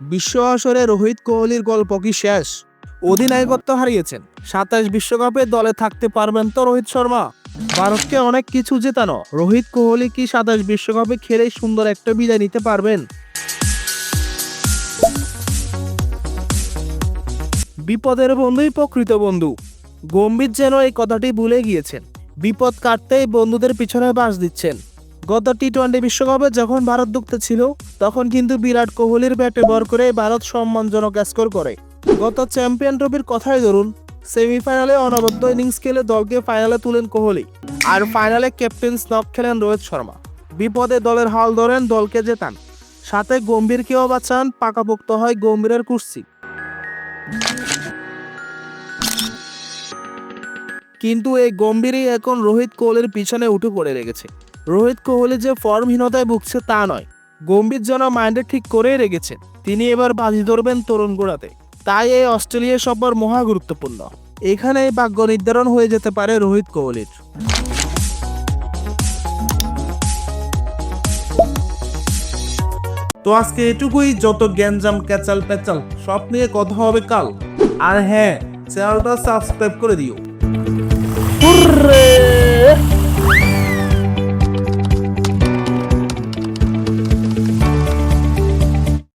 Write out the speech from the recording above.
বিশ্ব আসরে রোহিত কোহলির গল্প কি শেষ? অধিনায়কত্ব হারিয়েছেন। সাতাশ বিশ্বকাপে দলে থাকতে পারবেন তো রোহিত শর্মা। ভারতকে অনেক কিছু জেতানো। রোহিত কোহলি কি সাতাশ বিশ্বকাপে খেলে সুন্দর একটা বিদায় নিতে পারবেন? বিপদের বন্ধুই প্রকৃত বন্ধু। গম্ভীর যেন এই কথাটি ভুলে গিয়েছেন। বিপদ কাটতেই বন্ধুদের পিছনে বাস দিচ্ছেন। গত টি টোয়েন্টি বিশ্বকাপে যখন ভারত দুঃখতে ছিল তখন কিন্তু বিরাট কোহলির ব্যাটে ভর করে ভারত সম্মানজনক স্কোর করে। গত চ্যাম্পিয়ন ট্রফির কথাই ধরুন সেমিফাইনালে অনবদ্য ইনিংস খেলে দলকে ফাইনালে তুলেন কোহলি। আর ফাইনালে ক্যাপ্টেন স্নক খেলেন রোহিত শর্মা। বিপদে দলের হাল ধরেন দলকে জেতান। সাথে গম্ভীরকেও বাঁচান, পাকাপোক্ত হয় গম্ভীরের কুর্সি কিন্তু এই গম্ভীরই এখন রোহিত কোহলির পিছনে উঠে পড়ে লেগেছে রোহিত কোহলি যে ফর্মহীনতায় ভুগছে তা নয়, গম্ভীর যেন মাইন্ডে ঠিক করেই রেখেছেন তিনি এবার বাজি ধরবেন তরুণ গোড়াতে। তাই এই অস্ট্রেলিয়া সফর মহা গুরুত্বপূর্ণ। এখানেই ভাগ্য নির্ধারণ হয়ে যেতে পারে রোহিত কোহলির। তো আজকে এটুকুই, যত গ্যাঞ্জাম ক্যাচাল প্যাচাল সব নিয়ে কথা হবে কাল। আর হ্যাঁ চ্যানেলটা সাবস্ক্রাইব করে দিও।